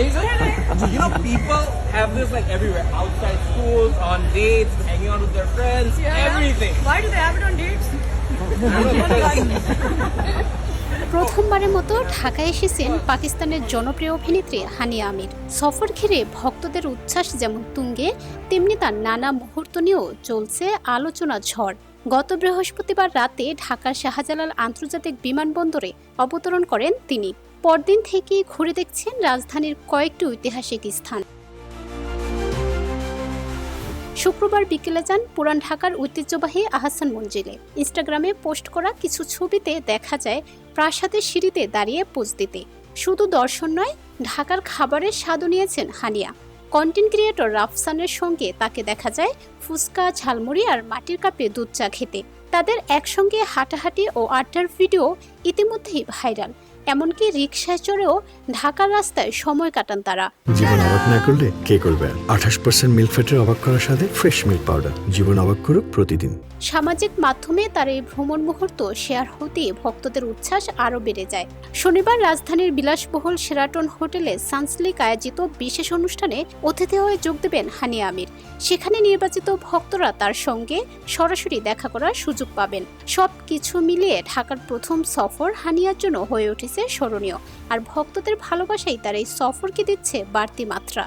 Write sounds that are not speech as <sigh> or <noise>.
amazing? <laughs> you know, people have this like everywhere. Outside schools, on dates, hanging out with their friends, yeah. everything. Why do they have it on dates? <laughs> প্রথমবারের মতো ঢাকায় এসেছেন পাকিস্তানের জনপ্রিয় অভিনেত্রী হানিয়া আমির সফর ঘিরে ভক্তদের উচ্ছ্বাস যেমন তুঙ্গে তেমনি তার নানা মুহূর্ত নিয়েও চলছে আলোচনা ঝড় গত বৃহস্পতিবার রাতে ঢাকার শাহজালাল আন্তর্জাতিক বিমানবন্দরে অবতরণ করেন তিনি পরদিন থেকেই ঘুরে দেখছেন রাজধানীর কয়েকটি ঐতিহাসিক স্থান। শুক্রবার বিকেলে যান পুরান ঢাকার ঐতিহ্যবাহী আহাসান মঞ্জিলে। ইনস্টাগ্রামে পোস্ট করা কিছু ছবিতে দেখা যায় প্রাসাদের সিঁড়িতে দাঁড়িয়ে পোজ দিতে। শুধু দর্শন নয়, ঢাকার খাবারের স্বাদও নিয়েছেন হানিয়া। কন্টেন্ট ক্রিয়েটর রাফসানের সঙ্গে তাকে দেখা যায় ফুচকা, ঝালমুড়ি আর মাটির কাপে দুধ চা খেতে। তাদের একসঙ্গে হাঁটাহাঁটি ও আড্ডার ভিডিও ইতিমধ্যেই ভাইরাল। এমনকি রিকশায় চড়েও ঢাকার রাস্তায় সময় কাটান তারা। জীবন অবাক না করলে কে করবে আঠাশ পার্সেন্ট মিল্ক ফ্যাটের অবাক করার সাথে ফ্রেশ মিল্ক পাউডার জীবন অবাক করুক প্রতিদিন। সামাজিক মাধ্যমে তার এই ভ্রমণ মুহূর্ত শেয়ার হতে ভক্তদের উচ্ছ্বাস আরও বেড়ে যায়। শনিবার রাজধানীর বিলাসবহুল সেরাটন হোটেলে সানসলিক আয়োজিত বিশেষ অনুষ্ঠানে অতিথি হয়ে যোগ দেবেন হানিয়া আমির। সেখানে নির্বাচিত ভক্তরা তার সঙ্গে সরাসরি দেখা করার সুযোগ পাবেন। সব কিছু মিলিয়ে ঢাকার প্রথম সফর হানিয়ার জন্য হয়ে উঠেছে স্মরণীয়। আর ভক্তদের ভালোবাসাই তার এই সফরকে দিচ্ছে বাড়তি মাত্রা।